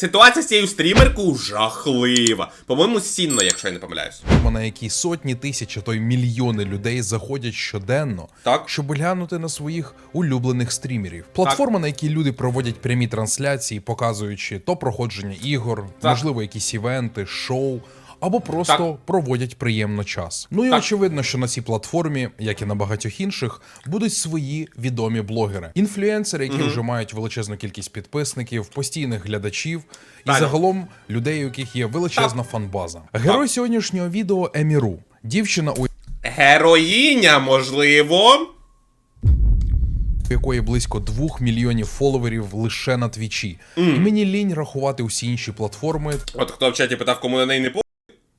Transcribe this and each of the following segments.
Ситуація з цією стрімеркою жахлива. По-моєму, сінно, якщо я не помиляюсь. на якій сотні тисяч, а то й мільйони людей заходять щоденно, Так. щоб глянути на своїх улюблених стрімерів. Платформа, на якій люди проводять прямі трансляції, показуючи то проходження ігор, Так. можливо, якісь івенти, шоу. Або просто Так. проводять приємно час. Ну і Так. очевидно, що на цій платформі, як і на багатьох інших, будуть свої відомі блогери, інфлюенсери, які вже мають величезну кількість підписників, постійних глядачів, і загалом людей, у яких є величезна фанбаза. Герой сьогоднішнього відео Еміру, дівчина, у Героїня, можливо. якої близько 2 мільйонів фоловерів лише на твічі. І мені лінь рахувати усі інші платформи, От хто в чаті питав, кому на неї не по.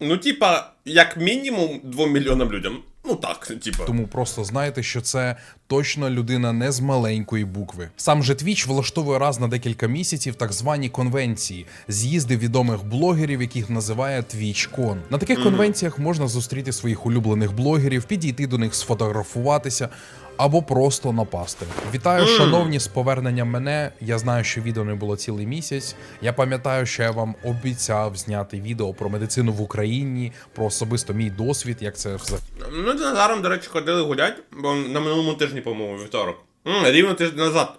Ну, типа, як мінімум 2 мільйонам людям. Ну так, типа. Тому просто знайте, що це точно людина не з маленької букви. Сам же Twitch влаштовує раз на декілька місяців так звані конвенції, з'їзди відомих блогерів, яких називає TwitchCon. На таких конвенціях можна зустріти своїх улюблених блогерів, підійти до них, сфотографуватися. Або просто напасти. Вітаю, шановні, з поверненням мене. Я знаю, що відео не було цілий місяць. Я пам'ятаю, що я вам обіцяв зняти відео про медицину в Україні, про особисто мій досвід, як це все Ну, з Назаром, до речі, ходили гулять, бо на минулому тижні, по-моєму, вівторок. Рівно тиждень назад.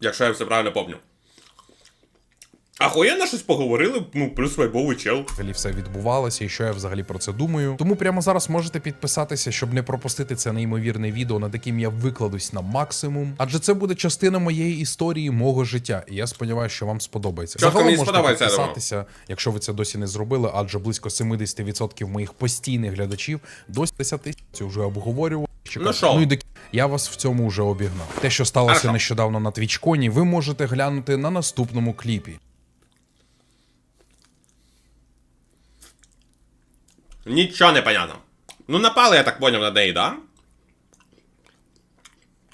Якщо я все правильно пам'ятаю. Ахуєнно щось поговорили, ну, плюс вайбовий чел. взагалі все відбувалося і що я взагалі про це думаю. Тому прямо зараз можете підписатися, щоб не пропустити це неймовірне відео, над яким я викладусь на максимум. Адже це буде частина моєї історії, мого життя. І я сподіваюся, що вам сподобається. Загалом мені можете сподобається, я думаю. підписатися, якщо ви це досі не зробили, адже близько 70% моїх постійних глядачів досі 10 тисяч вже обговорював. Ну що? ну і до я вас в цьому вже обігнав. Те, що сталося Хорошо. нещодавно на твічконі, ви можете глянути на наступному кліпі. Нічого не понятно. Ну, напали, я так поняв, на неї, да?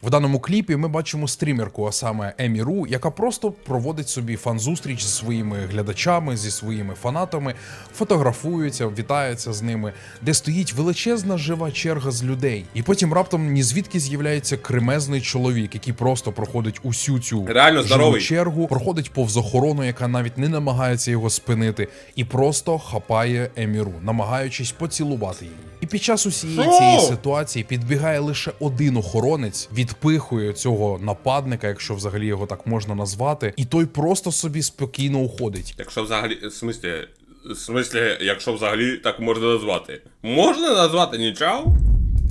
В даному кліпі ми бачимо стрімерку, а саме Емі Ру, яка просто проводить собі фан-зустріч зі своїми глядачами, зі своїми фанатами, фотографується, вітається з ними, де стоїть величезна жива черга з людей. І потім раптом ні звідки з'являється кремезний чоловік, який просто проходить усю цю Реально живу здоровий. чергу, проходить повз охорону, яка навіть не намагається його спинити, і просто хапає Еміру, намагаючись поцілувати її. І під час усієї цієї ситуації підбігає лише один охоронець, відпихує цього нападника, якщо взагалі його так можна назвати, і той просто собі спокійно уходить. Якщо взагалі. В смислі. В смислі, якщо взагалі так можна назвати. Можна назвати нічого?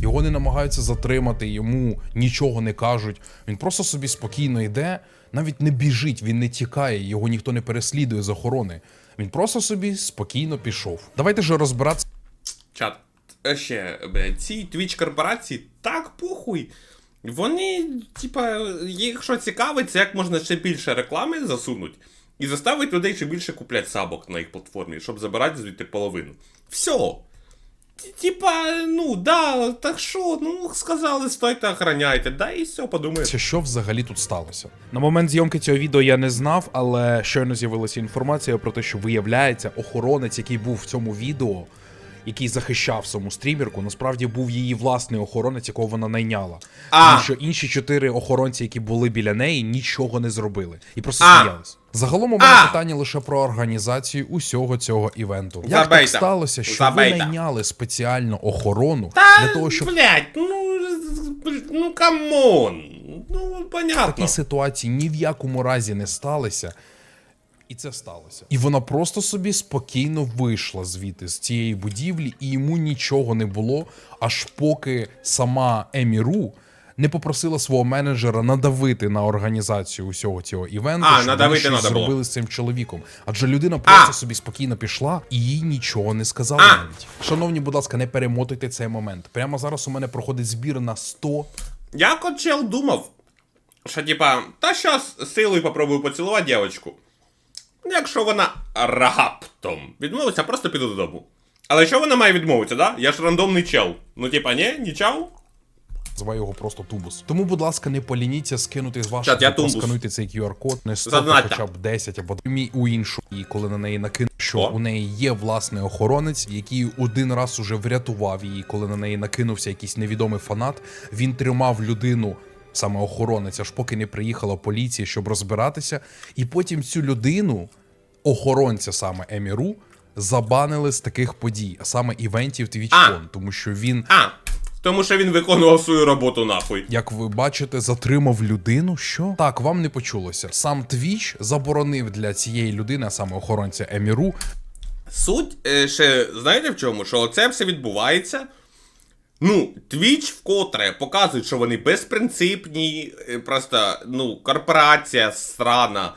Його не намагаються затримати, йому нічого не кажуть. Він просто собі спокійно йде, навіть не біжить, він не тікає, його ніхто не переслідує з охорони. Він просто собі спокійно пішов. Давайте ж розбиратися. Чат. е, Ще, блядь, ці твіч корпорації так похуй. Вони, типа, їх що цікавить, це як можна ще більше реклами засунуть і заставить людей ще більше купляти сабок на їх платформі, щоб забирати звідти половину. Все. Типа, ну да, так що, ну сказали, стойте, охороняйте, да і все, подумаєте. Що взагалі тут сталося? На момент зйомки цього відео я не знав, але щойно з'явилася інформація про те, що виявляється, Охоронець, який був в цьому відео, який захищав саму стрімерку, насправді був її власний охоронець, якого вона найняла. А. Тому що інші чотири охоронці, які були біля неї, нічого не зробили і просто А. сміялись. Загалом у мене А. питання лише про організацію усього цього івенту. Як так сталося, що Забейте. ви найняли спеціально охорону Та, для того, щоб блядь, ну, ну камон. Ну, понятно. такі ситуації ні в якому разі не сталися. І це сталося. І вона просто собі спокійно вийшла звідти з цієї будівлі, і йому нічого не було, аж поки сама Еміру не попросила свого менеджера надавити на організацію усього цього івенту, А, надавити вони щось надо було. зробили з цим чоловіком. Адже людина просто А! собі спокійно пішла і їй нічого не сказала А! навіть. Шановні, будь ласка, не перемотуйте цей момент. Прямо зараз у мене проходить збір на 100 Як от чел думав, що типа, та щас силою попробую поцілувати дівчинку. Якщо вона раптом відмовиться, просто піду додому. Але що вона має відмовитися, да? Я ж рандомний чел. Ну, типа, ні, нічого. Називаю його просто тубус. Тому, будь ласка, не полініться скинути з вашого Чат, я тумбус. скануйте цей QR-код, не 100, Задонатьте. хоча б 10 або мій у іншу. І коли на неї накинув, що О. у неї є власний охоронець, який один раз уже врятував її, коли на неї накинувся якийсь невідомий фанат. Він тримав людину саме охоронець, аж поки не приїхала поліція, щоб розбиратися. І потім цю людину, охоронця саме Еміру, забанили з таких подій, а саме івентів TwitchCon, тому що він. А, тому що він виконував свою роботу нахуй. Як ви бачите, затримав людину. Що так, вам не почулося. Сам Twitch заборонив для цієї людини, а саме охоронця Еміру, Суть е, ще знаєте в чому? Що це все відбувається. Ну, Twitch вкотре показують, що вони безпринципні, е, просто, ну, корпорація страна,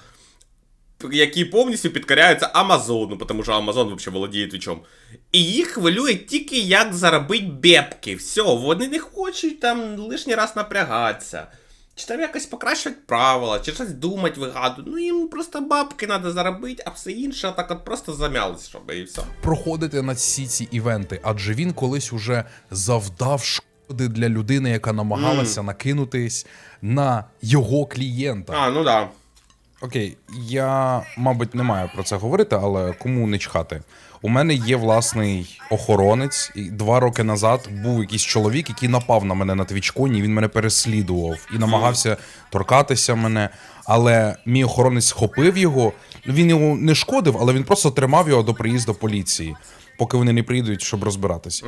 які повністю підкоряються Амазону, тому що Амазон взагалі володіє твічом. І їх хвилює тільки як заробити бепки. Все, вони не хочуть там лишній раз напрягатися. Чи там якось покращувати правила, чи щось думати, вигадувати. Ну їм просто бабки треба заробити, а все інше так от просто замялось, щоб і все. проходити на всі ці івенти, адже він колись уже завдав шкоди для людини, яка намагалася накинутись на його клієнта. А, ну да. Окей, я, мабуть, не маю про це говорити, але кому не чхати. У мене є власний охоронець, і два роки назад був якийсь чоловік, який напав на мене на твічконі, він мене переслідував і намагався торкатися мене. Але мій охоронець схопив його. Він його не шкодив, але він просто тримав його до приїзду поліції, поки вони не приїдуть, щоб розбиратися.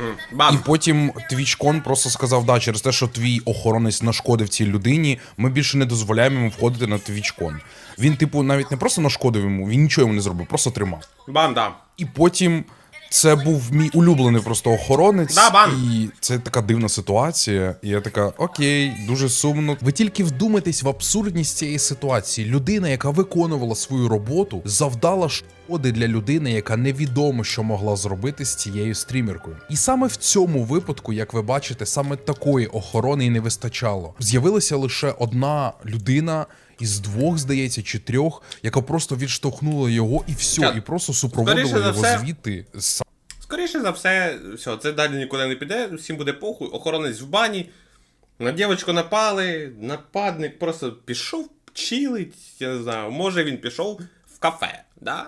І потім твічкон просто сказав: да, через те, що твій охоронець нашкодив цій людині, ми більше не дозволяємо йому входити на твічкон. Він, типу, навіть не просто нашкодив йому, він нічого йому не зробив, просто тримав. Бан, да. І потім це був мій улюблений просто охоронець. Да, бан. І це така дивна ситуація. І я така, окей, дуже сумно. Ви тільки вдумайтесь в абсурдність цієї ситуації. Людина, яка виконувала свою роботу, завдала шкоди для людини, яка невідомо, що могла зробити з цією стрімеркою. І саме в цьому випадку, як ви бачите, саме такої охорони і не вистачало. З'явилася лише одна людина. Із двох, здається, чи трьох, яка просто відштовхнула його і все, Так. і просто супроводила Скоріше його все- звідти Скоріше за все, все, це далі нікуди не піде, всім буде похуй, охоронець в бані. На дівчинку напали, нападник просто пішов чилить, я не знаю, може він пішов в кафе, да?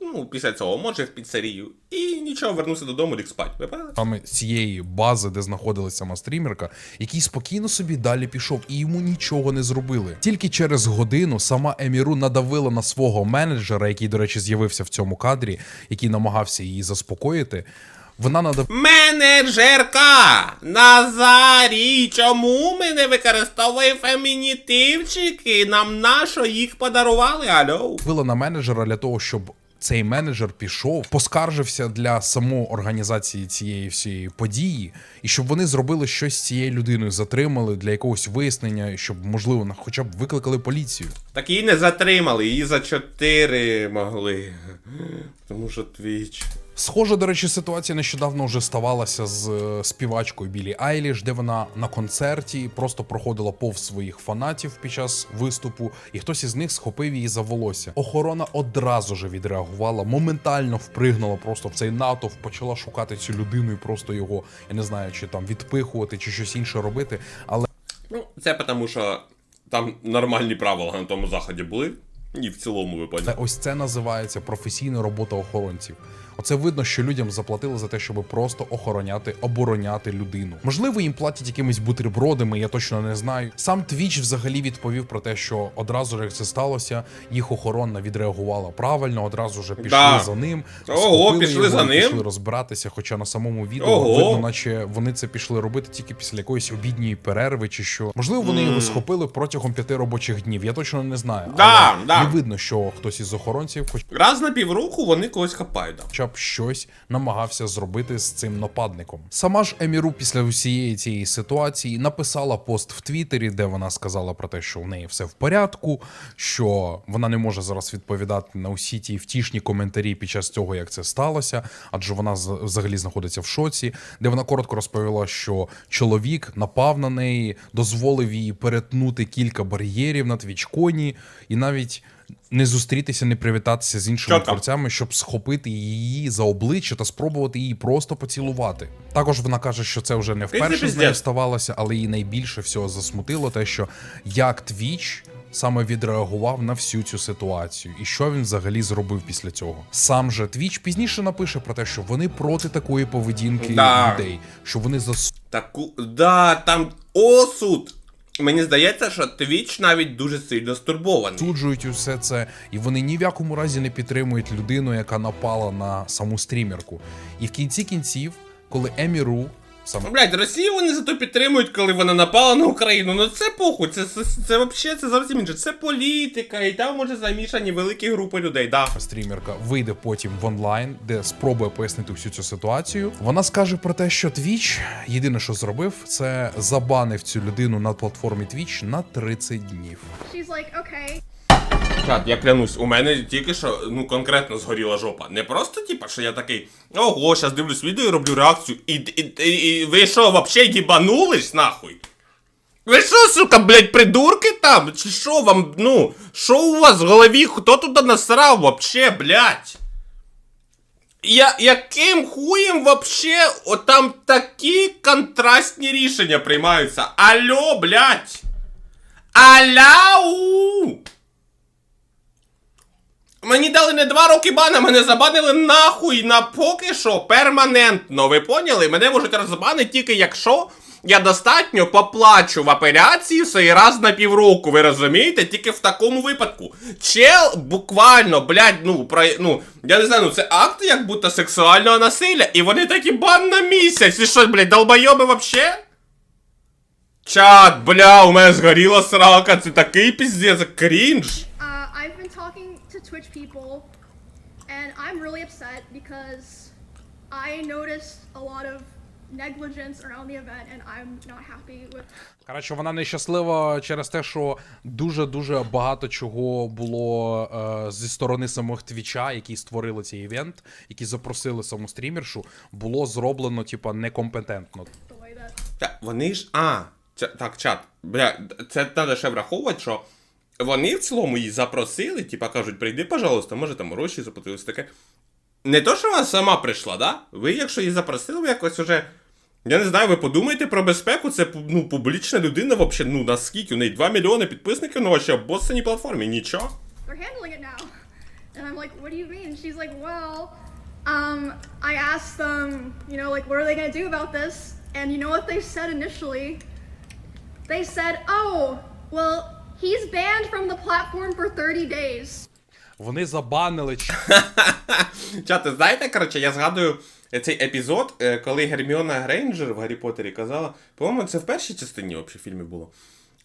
Ну, після цього, може в піцерію. І нічого, вернувся додому, ліг спать. Ви правильно? саме цієї бази, де знаходилася сама стрімерка, який спокійно собі далі пішов і йому нічого не зробили. Тільки через годину сама Еміру надавила на свого менеджера, який, до речі, з'явився в цьому кадрі, який намагався її заспокоїти. Вона надав Менеджерка! Назарій, чому ми не використовуємо фемінітивчики? Нам нащо їх подарували? Алло? давила на менеджера для того, щоб. Цей менеджер пішов, поскаржився для самої організації цієї всієї події, і щоб вони зробили щось з цією людиною, затримали для якогось вияснення, щоб можливо на- хоча б викликали поліцію. Так її не затримали, її за чотири могли. Тому що твіч. Схожа, до речі, ситуація нещодавно вже ставалася з е, співачкою Білі Айліш, де вона на концерті просто проходила повз своїх фанатів під час виступу, і хтось із них схопив її за волосся. Охорона одразу ж відреагувала, моментально впригнула просто в цей натовп, почала шукати цю людину і просто його, я не знаю, чи там відпихувати, чи щось інше робити. Але Ну, це тому, що там нормальні правила на тому заході були. І в цілому ви Це поняли. ось це називається професійна робота охоронців. Оце видно, що людям заплатили за те, щоб просто охороняти, обороняти людину. Можливо, їм платять якимись бутербродами, я точно не знаю. Сам Твіч взагалі відповів про те, що одразу ж як це сталося, їх охорона відреагувала правильно, одразу ж пішли Да. за ним. Ого, пішли його, за ним? Пішли розбиратися. Хоча на самому відео Ого. видно, наче вони це пішли робити тільки після якоїсь обідньої перерви, чи що. Можливо, вони його схопили протягом п'яти робочих днів. Я точно не знаю. Да, але да. не видно, що хтось із охоронців, хоч Раз на півроку вони когось хапають. Да. Б щось намагався зробити з цим нападником. Сама ж Еміру після усієї цієї ситуації написала пост в Твіттері, де вона сказала про те, що в неї все в порядку, що вона не може зараз відповідати на усі ті втішні коментарі під час цього, як це сталося, адже вона взагалі знаходиться в шоці, де вона коротко розповіла, що чоловік напав на неї, дозволив їй перетнути кілька бар'єрів на твічконі і навіть. Не зустрітися, не привітатися з іншими Чітко. творцями, щоб схопити її за обличчя та спробувати її просто поцілувати. Також вона каже, що це вже не вперше з нею ставалося, але її найбільше всього засмутило те, що як Твіч саме відреагував на всю цю ситуацію, і що він взагалі зробив після цього. Сам же Твіч пізніше напише про те, що вони проти такої поведінки Да. людей, що вони зас... Таку. Да, там осуд. Мені здається, що Твіч навіть дуже сильно стурбований. Суджують усе це, і вони ні в якому разі не підтримують людину, яка напала на саму стрімерку. І в кінці кінців, коли Еміру саме Блять, Росію вони зато підтримують, коли вона напала на Україну. Ну це похуй, це, це, це, вообще це зовсім інше. Це політика, і там може замішані великі групи людей. Да. стрімерка вийде потім в онлайн, де спробує пояснити всю цю ситуацію. Вона скаже про те, що Twitch єдине, що зробив, це забанив цю людину на платформі Twitch на 30 днів. She's like, okay. Чат, я клянусь, у мене тільки що ну конкретно згоріла жопа. Не просто, типа, що я такий, ого, щас дивлюсь відео і роблю реакцію. І, і, і, і ви що, вообще їбанулись нахуй? Ви що, сука, блять, придурки там? Чи що вам, ну, що у вас в голові? Хто туди насрав вообще, блять? Я, яким хуєм вообще от там такі контрастні рішення приймаються? Алло, блять! Аляу! Мені дали не два роки бана, мене забанили нахуй на поки що перманентно. Ви поняли? Мене можуть розбанити тільки якщо я достатньо поплачу в операції цей раз на півроку. Ви розумієте? Тільки в такому випадку. Чел буквально, блядь, ну, про, ну, я не знаю, ну це акт як будто сексуального насилля, і вони такі бан на місяць. І що, блядь, долбойоби вообще? Чат, бля, у мене згоріла срака, це такий піздець, крінж. Twitch people, and I'm really upset because I noticed a lot of negligence around the event, and I'm not happy with. Коротше, вона нещаслива через те, що дуже дуже багато чого було е, зі сторони самих твіча, які створили цей івент, які запросили саму стрімершу, було зроблено, типа, некомпетентно. Та, вони ж. А, це, так, чат. Бля, це треба ще враховувати, що вони в цілому її запросили, типа кажуть, прийди, пожалуйста, може там гроші заплатилось таке. Не то, що вона сама прийшла, да? Ви, якщо її запросили, ви якось уже. Я не знаю, ви подумаєте про безпеку, це ну, публічна людина, вообще, ну наскільки? У неї 2 мільйони підписників на вашій обоссаній платформі, нічого. and I'm like, what do you mean? She's like, well, um, I asked them, you know, like, what are they gonna do about this? And you know what they said initially? They said, oh, well, he's banned from the platform for 30 days. Вони забанили Чати, знаєте, коротше, я згадую цей епізод, е, коли Герміона Грейнджер в Гаррі Поттері казала, по-моєму, це в першій частині взагалі фільмів було.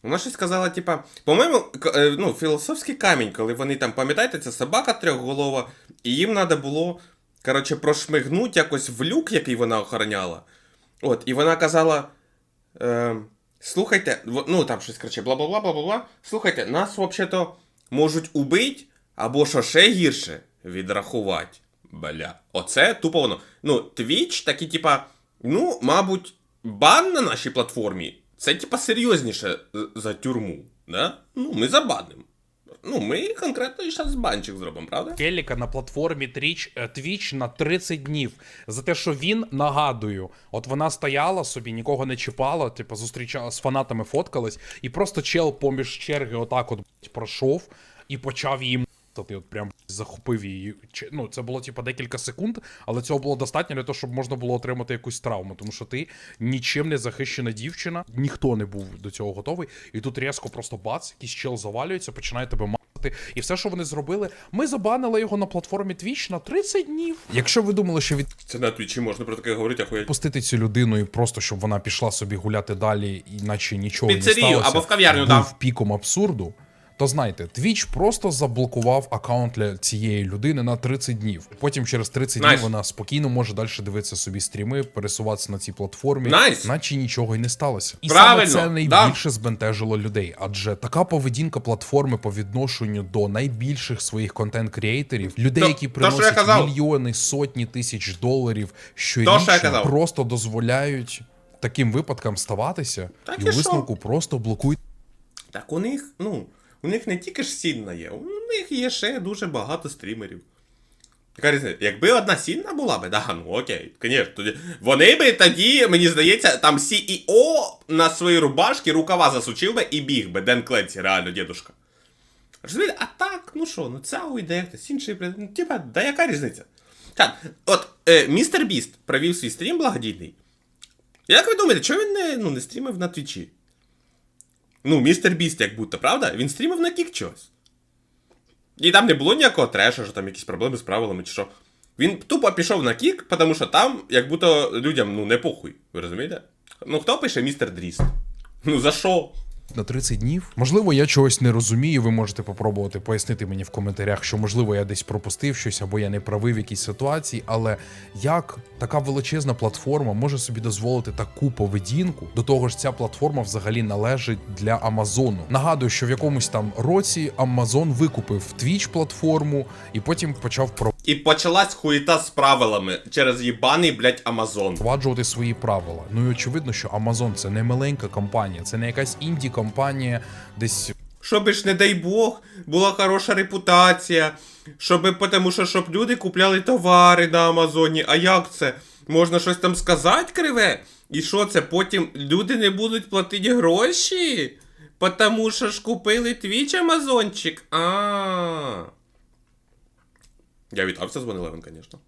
Вона щось сказала, типа, по-моєму, е, ну, філософський камінь, коли вони там, пам'ятаєте, це собака трьохголова, і їм треба було, коротше, прошмигнути якось в люк, який вона охороняла. От, і вона казала. Е, слухайте, ну там щось коротше, бла-бла-бла, бла-бла-бла. Слухайте, нас взагалі-то можуть убити, або що ще гірше, відрахувати. Бля. Оце тупо воно. Ну, Twitch такі, типа, ну, мабуть, бан на нашій платформі. Це, типа, серйозніше за тюрму. Да? Ну, ми забанимо. Ну, ми конкретно зараз банчик зробимо, правда? Келіка на платформі Twitch, е, Twitch на 30 днів за те, що він нагадую, от вона стояла собі, нікого не чіпала, типу зустрічала з фанатами, фоткалась, і просто чел поміж черги отак от пройшов і почав її м***ти, от прям захопив її. Чи- Ну, це було типу декілька секунд, але цього було достатньо для того, щоб можна було отримати якусь травму, тому що ти нічим не захищена дівчина, ніхто не був до цього готовий, і тут різко просто бац, якийсь чел завалюється, починає тебе м***. І все, що вони зробили, ми забанили його на платформі Twitch на 30 днів. Якщо ви думали, що Це на твічі можна про таке говорити, ахуєть. відпустити цю людину і просто щоб вона пішла собі гуляти далі, іначе нічого Піцерію не сталося, або в кав'ярню, був да. піком абсурду. То знайте, Twitch просто заблокував аккаунт для цієї людини на 30 днів. Потім через 30 Найс. днів вона спокійно може далі дивитися собі стріми, пересуватися на цій платформі, Найс. наче нічого й не сталося. І Правильно, саме це да. найбільше збентежило людей, адже така поведінка платформи по відношенню до найбільших своїх контент-крієйтерів, людей, То- які то, приносять казав. мільйони, сотні тисяч доларів То, щорічно, просто дозволяють таким випадкам ставатися, Так і і висновку просто блокують. Так у них, ну, у них не тільки ж Сінна є, у них є ще дуже багато стрімерів. Яка різниця? Якби одна Сінна була би, да, ну окей, звісно, тоді. Вони би тоді, мені здається, там CEO на свої рубашки рукава засучив би і біг би. Ден Кленсі, реально, дідушка. Розумієте, а так, ну що, ну ця уйде, хтось інший прийде. Ну, типа, да яка різниця? Так, от е, містер Біст провів свій стрім благодійний. Як ви думаєте, чого він не, ну, не стрімив на твічі? Ну, містер Біст, як будто, правда? Він стрімив на кік чогось. І там не було ніякого треша, що там якісь проблеми з правилами чи що. Він тупо пішов на кік, тому що там, як будто людям ну не похуй. Ви розумієте? Ну хто пише містер Дріст? Ну за що? На 30 днів. Можливо, я чогось не розумію. Ви можете попробувати пояснити мені в коментарях, що можливо я десь пропустив щось або я не правий в якійсь ситуації. Але як така величезна платформа може собі дозволити таку поведінку? До того ж, ця платформа взагалі належить для Амазону. Нагадую, що в якомусь там році Амазон викупив Twitch платформу і потім почав про. І почалась хуєта з правилами через їбаний, блядь, Амазон. впроваджувати свої правила. Ну і очевидно, що Amazon це не маленька компанія, це не якась інді компанія, десь Щоби ж, не дай Бог, була хороша репутація. Щоби, тому що щоб люди купляли товари на Амазоні. А як це? Можна щось там сказати криве? І що це? Потім люди не будуть платити гроші? Потому що ж купили твіч Амазончик. А. Я вітався з Ванилевен, звісно.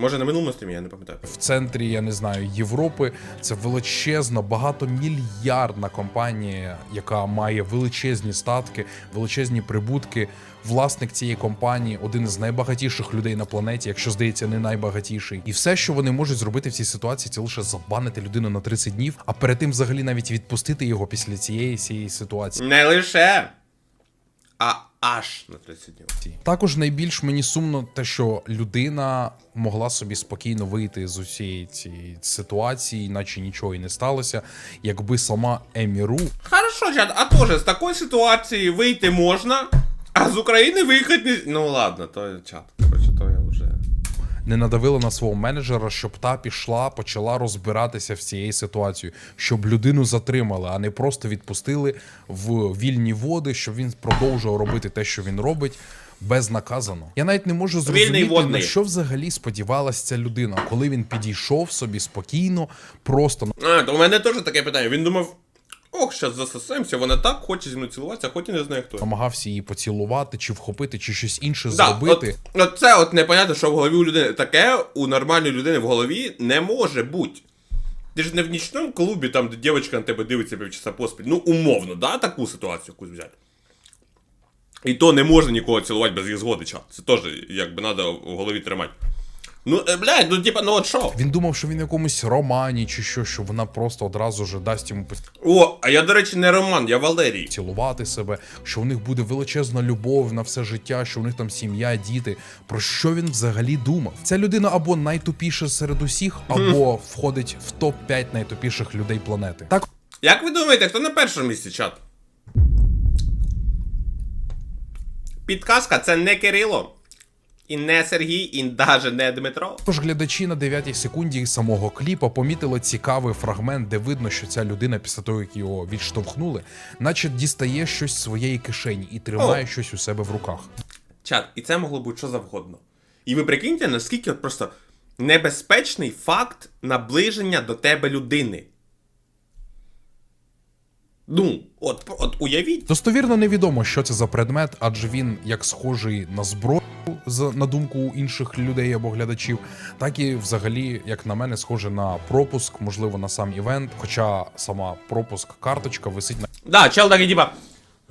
Може на минулому стрімі, я не пам'ятаю. в центрі, я не знаю, Європи. Це величезна, багатомільярдна компанія, яка має величезні статки, величезні прибутки. Власник цієї компанії один із найбагатіших людей на планеті, якщо здається, не найбагатіший. І все, що вони можуть зробити в цій ситуації, це лише забанити людину на 30 днів, а перед тим взагалі навіть відпустити його після цієї цієї ситуації. Не лише. А аж на 30 днів. Також найбільш мені сумно те, що людина могла собі спокійно вийти з усієї цієї ситуації, наче нічого і не сталося, якби сама Еміру Хорошо, чат, а тоже з такої ситуації вийти можна, а з України виїхати не. Ну ладно, то чат. Короче, то я вже. Не надавила на свого менеджера, щоб та пішла, почала розбиратися в цієї ситуації, щоб людину затримали, а не просто відпустили в вільні води, щоб він продовжував робити те, що він робить. Безнаказано. Я навіть не можу зрозуміти, на що взагалі сподівалася ця людина, коли він підійшов собі спокійно, просто А, то у мене теж таке питання. Він думав, ох, щас засосемося, вона так хоче зі мною цілуватися, хоч і не знає хто. намагався її поцілувати, чи вхопити, чи щось інше Да, зробити. От, от це от непонятно, що в голові у людини таке у нормальної людини в голові не може бути. Ти ж не в нічному клубі, там, де дівчинка на тебе дивиться півчаса поспіль. Ну, умовно, да, таку ситуацію якусь взяти. І то не можна нікого цілувати без її згоди. Це теж, якби, треба в голові тримати. Ну, е, блядь, ну типа, ну от що? Він думав, що він в якомусь романі чи що, що вона просто одразу ж дасть йому О, а я, до речі, не Роман, я Валерій. цілувати себе, що в них буде величезна любов на все життя, що в них там сім'я, діти. Про що він взагалі думав? Ця людина або найтупіша серед усіх, або входить в топ 5 найтупіших людей планети. Так Як ви думаєте, хто на першому місці, чат? Підказка це не Кирило. І не Сергій, і навіть не Дмитро. Тож глядачі на 9 секунді самого кліпа помітили цікавий фрагмент, де видно, що ця людина, після того, як його відштовхнули, наче дістає щось з своєї кишені і тримає О. щось у себе в руках. Чат, і це могло бути що завгодно. І ви прикиньте, наскільки от просто небезпечний факт наближення до тебе людини. Ну, от, от уявіть. Достовірно невідомо, що це за предмет, адже він як схожий на зброю, з- на думку інших людей або глядачів, так і взагалі, як на мене, схоже на пропуск, можливо, на сам івент. Хоча сама пропуск карточка висить на Да, чел такий, типа.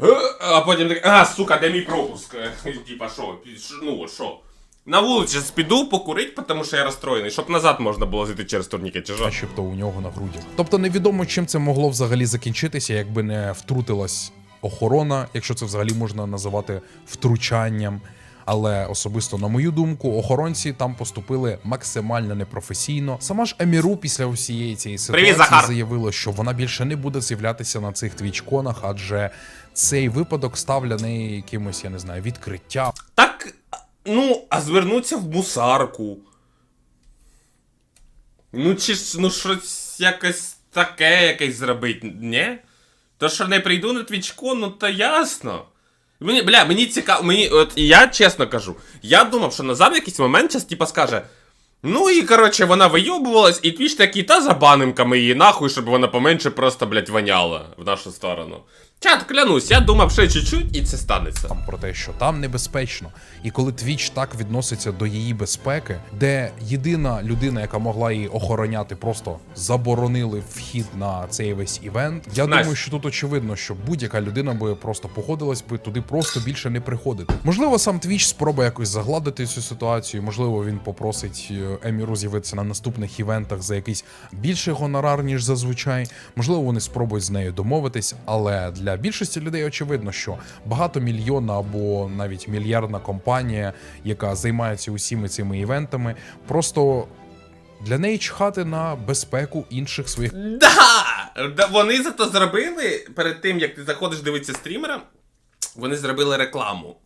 «Е», А потім такий, а, сука, де мій пропуск? Типа, що? Ну, що? На вулиці піду покурить, тому що я розстроєний, щоб назад можна було зайти через турнікет, начебто у нього на грудях. Тобто невідомо, чим це могло взагалі закінчитися, якби не втрутилась охорона, якщо це взагалі можна називати втручанням. Але особисто на мою думку, охоронці там поступили максимально непрофесійно. Сама ж Еміру після усієї цієї ситуації Захар! заявила, що вона більше не буде з'являтися на цих твічконах, адже цей випадок став для неї якимось, я не знаю, відкриттям. Так, ну, а звернуться в мусарку. Ну, чи ж, ну, щось якось таке якесь зробить, ні? То, що не прийду на твічко, ну то ясно. Мені, бля, мені цікаво, мені, от я чесно кажу, я думав, що Назар в якийсь момент час, типа, скаже. Ну і коротше, вона вийобувалась, і твіч такий, та банимками її нахуй, щоб вона поменше просто, блядь, воняла в нашу сторону. Чат, клянусь, я думав ще чуть-чуть і це станеться. там про те, що там небезпечно. І коли Twitch так відноситься до її безпеки, де єдина людина, яка могла її охороняти, просто заборонили вхід на цей весь івент. Я Найс. думаю, що тут очевидно, що будь-яка людина би просто походилась би туди просто більше не приходити. Можливо, сам Twitch спробує якось загладити цю ситуацію. Можливо, він попросить е, Еміру з'явитися на наступних івентах за якийсь більший гонорар, ніж зазвичай. Можливо, вони спробують з нею домовитись, але для більшості людей очевидно, що багатомільйонна або навіть мільярдна компанія, яка займається усіми цими івентами, просто для неї чхати на безпеку інших своїх Да! да! Вони зато зробили перед тим, як ти заходиш дивитися стрімера, вони зробили рекламу.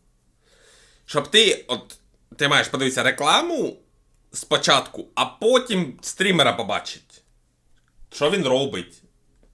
Щоб ти, от, ти маєш подивитися рекламу спочатку, а потім стрімера побачить. Що він робить.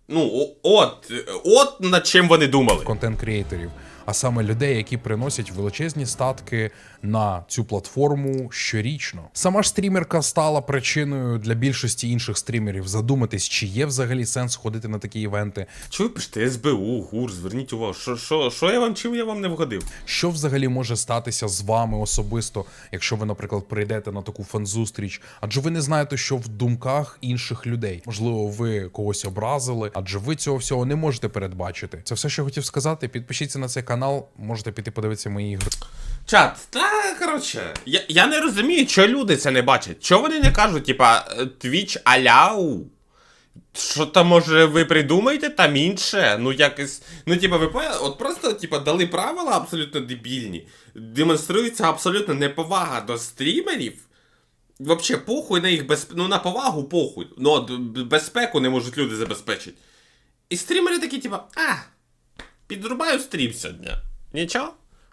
Ну, от, от над чим вони думали. контент-креаторів, а саме людей, які приносять величезні статки на цю платформу щорічно. Сама ж стрімерка стала причиною для більшості інших стрімерів задуматись, чи є взагалі сенс ходити на такі івенти, Чого ви пишете СБУ, ГУР, зверніть увагу, що, що, що я вам чим я вам не вгодив? Що взагалі може статися з вами особисто, якщо ви, наприклад, прийдете на таку фан-зустріч? Адже ви не знаєте, що в думках інших людей. Можливо, ви когось образили, адже ви цього всього не можете передбачити. Це все, що я хотів сказати. Підпишіться на цей канал, можете піти подивитися мої ігри. Чат, та коротше, я, я не розумію, чого люди це не бачать. Чого вони не кажуть, типа, е, Twitch аляу? Що там, може, ви придумаєте там інше? Ну якось. Ну, типа, ви? От просто, типа, дали правила абсолютно дебільні. Демонструється абсолютно неповага до стрімерів. Вообще, похуй на їх безп... Ну, на повагу похуй. Ну, безпеку не можуть люди забезпечити. І стрімери такі, типа, а, підрубаю стрім сьогодні. Нічого?